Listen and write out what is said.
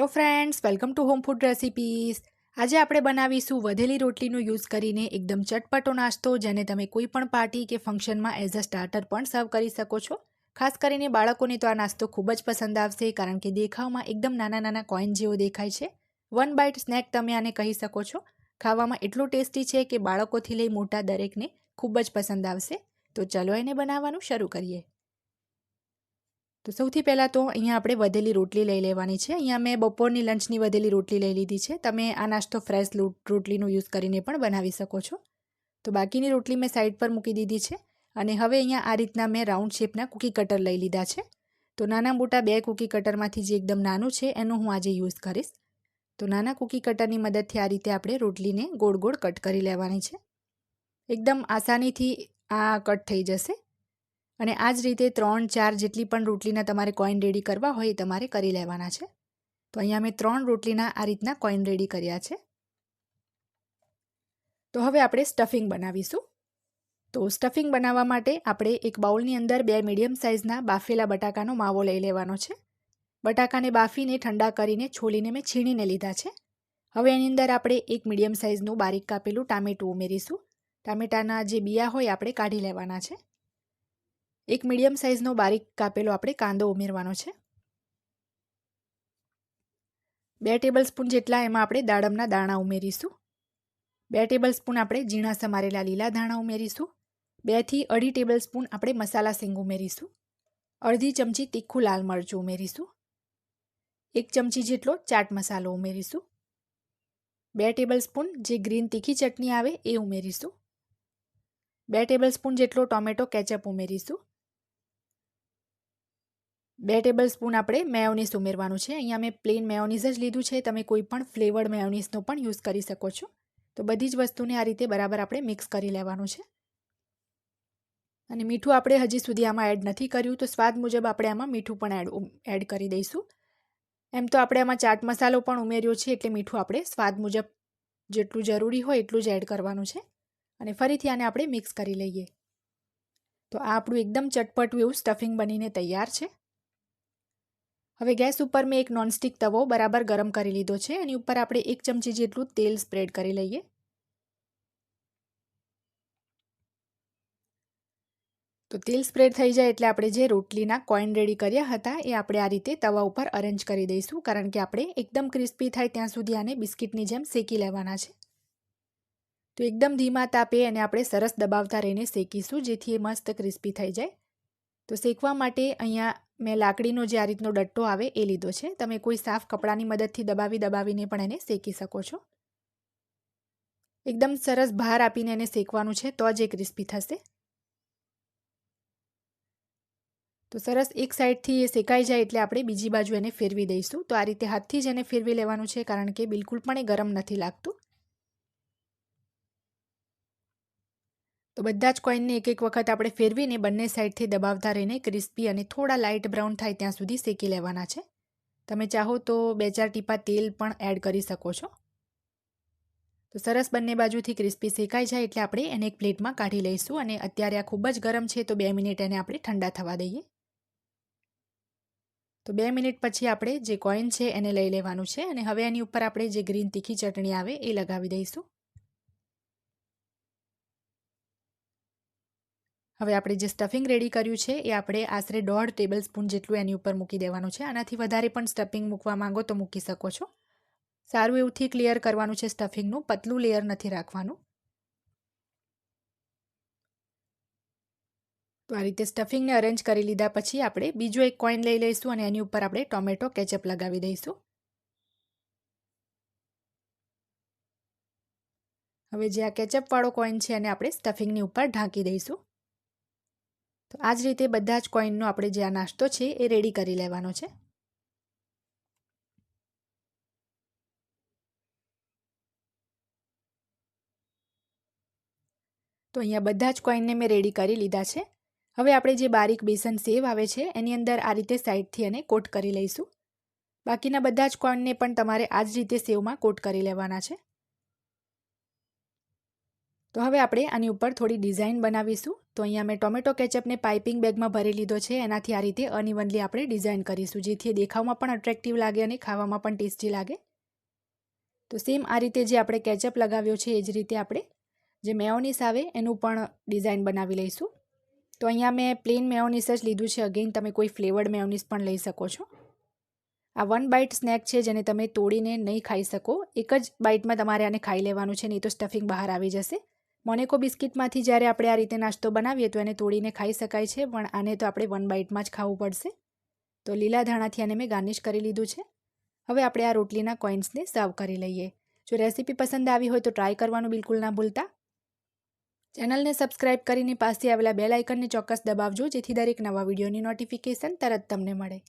Hello friends welcome to home food recipes આજે આપણે બનાવીશું વધેલી રોટલીનો યુઝ કરીને એકદમ ચટપટો નાસ્તો, જેને તમે કોઈ પણ પાર્ટી કે ફંક્શનમાં એઝ અ સ્ટાર્ટર પણ સર્વ કરી શકો છો. ખાસ કરીને બાળકોને તો આ નાસ્તો ખૂબ જ પસંદ આવશે, કારણ કે દેખાવમાં એકદમ નાના નાના કોઈન જેવો દેખાય છે. વન બાઇટ સ્નેક તમે આને કહી શકો છો. ખાવામાં એટલું ટેસ્ટી છે કે બાળકોથી લઈ મોટા દરેકને ખૂબ જ પસંદ આવશે. તો ચલો એને બનાવવાનું શરૂ કરીએ. તો સૌથી પહેલાં તો અહીંયા આપણે વધેલી રોટલી લઈ લેવાની છે. અહીંયા મેં બપોરની લંચની વધેલી રોટલી લઈ લીધી છે. તમે આ નાસ્તો ફ્રેશ રોટલીનો યુઝ કરીને પણ બનાવી શકો છો. તો બાકીની રોટલી મેં સાઈડ પર મૂકી દીધી છે અને હવે અહીંયા આ રીતના મેં રાઉન્ડ શેપના કૂકી કટર લઈ લીધા છે. તો નાના મોટા બે કૂકી કટરમાંથી જે એકદમ નાનું છે એનું હું આજે યુઝ કરીશ. તો નાના કૂકી કટરની મદદથી આ રીતે આપણે રોટલીને ગોળ ગોળ કટ કરી લેવાની છે. એકદમ આસાનીથી આ કટ થઈ જશે. અને આ જ રીતે ત્રણ, ચાર જેટલી પણ રોટલીના તમારે કોઈન રેડી કરવા હોય એ તમારે કરી લેવાના છે. તો અહીંયા મેં ત્રણ રોટલીના આ રીતના કોઈન રેડી કર્યા છે. તો હવે આપણે સ્ટફિંગ બનાવીશું. તો સ્ટફિંગ બનાવવા માટે આપણે એક બાઉલની અંદર બે મીડિયમ સાઇઝના બાફેલા બટાકાનો માવો લઈ લેવાનો છે. બટાકાને બાફીને ઠંડા કરીને છોલીને મેં છીણીને લીધા છે. હવે એની અંદર આપણે એક મીડિયમ સાઇઝનું બારીક કાપેલું ટામેટું ઉમેરીશું. ટામેટાના જે બિયા હોય આપણે કાઢી લેવાના છે. એક મીડિયમ સાઇઝનો બારીક કાપેલો આપણે કાંદો ઉમેરવાનો છે. બે ટેબલ સ્પૂન જેટલા એમાં આપણે દાડમના દાણા ઉમેરીશું. બે ટેબલ સ્પૂન આપણે ઝીણા સમારેલા લીલા ધાણા ઉમેરીશું. બેથી અઢી ટેબલ સ્પૂન આપણે મસાલા સિંગ ઉમેરીશું. અડધી ચમચી તીખું લાલ મરચું ઉમેરીશું. એક ચમચી જેટલો ચાટ મસાલો ઉમેરીશું. બે ટેબલ સ્પૂન જે ગ્રીન તીખી ચટણી આવે એ ઉમેરીશું. બે ટેબલ સ્પૂન જેટલો ટોમેટો કેચઅપ ઉમેરીશું. બે ટેબલ સ્પૂન આપણે મેયોનીઝ ઉમેરવાનું છે. અહીંયા મેં પ્લેન મેયોનીઝ જ લીધું છે. તમે કોઈ પણ ફ્લેવર્ડ મેયોનીઝનો પણ યુઝ કરી શકો છો. તો બધી જ વસ્તુને આ રીતે બરાબર આપણે મિક્સ કરી લેવાનું છે. અને મીઠું આપણે હજી સુધી આમાં એડ નથી કર્યું. તો સ્વાદ મુજબ આપણે આમાં મીઠું પણ એડ એડ કરી દઈશું. એમ તો આપણે આમાં ચાટ મસાલો પણ ઉમેર્યો છે, એટલે મીઠું આપણે સ્વાદ મુજબ જેટલું જરૂરી હોય એટલું જ એડ કરવાનું છે. અને ફરીથી આને આપણે મિક્સ કરી લઈએ. તો આ આપણું એકદમ ચટપટું એવું સ્ટફિંગ બનીને તૈયાર છે. હવે ગેસ ઉપર મેં એક નોનસ્ટિક તવો બરાબર ગરમ કરી લીધો છે. એની ઉપર આપણે એક ચમચી જેટલું તેલ સ્પ્રેડ કરી લઈએ. તો તેલ સ્પ્રેડ થઈ જાય એટલે આપણે જે રોટલીના કોઈન રેડી કર્યા હતા એ આપણે આ રીતે તવા ઉપર અરેન્જ કરી દઈશું. કારણ કે આપણે એકદમ ક્રિસ્પી થાય ત્યાં સુધી આને બિસ્કિટની જેમ શેકી લેવાના છે. તો એકદમ ધીમા તાપે અને આપણે સરસ દબાવતા રહીને શેકીશું જેથી એ મસ્ત ક્રિસ્પી થઈ જાય. તો શેકવા માટે અહીંયા મેં લાકડીનો જે આ રીતનો ડટ્ટો આવે એ લીધો છે. તમે કોઈ સાફ કપડાની મદદથી દબાવી દબાવીને પણ એને શેકી શકો છો. એકદમ સરસ ભાર આપીને એને શેકવાનું છે તો જ એ ક્રિસ્પી થશે. તો સરસ એક સાઈડથી એ શેકાઈ જાય એટલે આપણે બીજી બાજુ એને ફેરવી દઈશું. તો આ રીતે હાથથી જ એને ફેરવી લેવાનું છે કારણ કે બિલકુલ પણ એ ગરમ નથી લાગતું. તો બધા જ કોઈનને એક એક વખત આપણે ફેરવીને બંને સાઈડથી દબાવતા રહીને ક્રિસ્પી અને થોડા લાઇટ બ્રાઉન થાય ત્યાં સુધી શેકી લેવાના છે. તમે ચાહો તો બે ચાર ટીપા તેલ પણ એડ કરી શકો છો. તો સરસ બંને બાજુથી ક્રિસ્પી શેકાઈ જાય એટલે આપણે એને એક પ્લેટમાં કાઢી લઈશું અને અત્યારે આ ખૂબ જ ગરમ છે તો બે મિનિટ એને આપણે ઠંડા થવા દઈએ. તો બે મિનિટ પછી આપણે જે કોઈન છે એને લઈ લેવાનું છે અને હવે એની ઉપર આપણે જે ગ્રીન તીખી ચટણી આવે એ લગાવી દઈશું. હવે આપણે જે સ્ટફિંગ રેડી કર્યું છે, એ આપણે આશરે દોઢ ટેબલ સ્પૂન જેટલું એની ઉપર મૂકી દેવાનું છે. આનાથી વધારે પણ સ્ટફિંગ મૂકવા માંગો તો મૂકી શકો છો. સારું એવું થીક લેયર કરવાનું છે સ્ટફિંગનું પતલું લેયર નથી રાખવાનું. તો આ રીતે સ્ટફિંગને અરેન્જ કરી લીધા પછી આપણે બીજો એક કોઈન લઈ લઈશું અને એની ઉપર આપણે ટોમેટો કેચઅપ લગાવી દઈશું. હવે જે આ કેચઅપવાળો કોઈન છે એને આપણે સ્ટફિંગની ઉપર ઢાંકી દઈશું. તો આ જ રીતે બધા જ કોઈનનો આપણે જે આ નાસ્તો છે એ રેડી કરી લેવાનો છે. તો અહીંયા બધા જ કોઈનને મેં રેડી કરી લીધા છે. હવે આપણે જે બારીક બેસન સેવ આવે છે એની અંદર આ રીતે સાઈડથી એને કોટ કરી લઈશું. બાકીના બધા જ કોઈનને પણ તમારે આ જ રીતે સેવમાં કોટ કરી લેવાના છે. તો હવે આપણે આની ઉપર થોડી ડિઝાઇન બનાવીશું. તો અહીંયા મેં ટોમેટો કેચઅપને પાઇપિંગ બેગમાં ભરી લીધો છે. એનાથી આ રીતે અનઇવનલી આપણે ડિઝાઇન કરીશું, જેથી દેખાવમાં પણ અટ્રેક્ટિવ લાગે અને ખાવામાં પણ ટેસ્ટી લાગે. તો સેમ આ રીતે જે આપણે કેચઅપ લગાવ્યો છે, એ જ રીતે આપણે જે મેયોનીસ આવે એનું પણ ડિઝાઇન બનાવી લઈશું. તો અહીંયા મેં પ્લેન મેયોનીસ જ લીધું છે. અગેઇન તમે કોઈ ફ્લેવર્ડ મેયોનીસ પણ લઈ શકો છો. આ વન બાઇટ સ્નેક છે, જેને તમે તોડીને નહીં ખાઈ શકો. એક જ બાઇટમાં તમારે આને ખાઈ લેવાનું છે, નહીં તો સ્ટફિંગ બહાર આવી જશે. મોનેકો બિસ્કિટમાંથી જ્યારે આપણે આ રીતે નાસ્તો બનાવીએ તો એને તોડીને ખાઈ શકાય છે, પણ આને તો આપણે વન બાઇટમાં જ ખાવું પડશે. તો લીલા ધાણાથી આને મેં ગાર્નિશ કરી લીધું છે. હવે આપણે આ રોટલીના કોઇન્સને સર્વ કરી લઈએ. જો રેસીપી પસંદ આવી હોય તો ટ્રાય કરવાનું બિલકુલ ના ભૂલતા. ચેનલને સબસ્ક્રાઇબ કરીને પાસે આવેલા બેલ આઇકનને ચોક્કસ દબાવજો, જેથી દરેક નવા વિડીયોની નોટિફિકેશન તરત તમને મળે.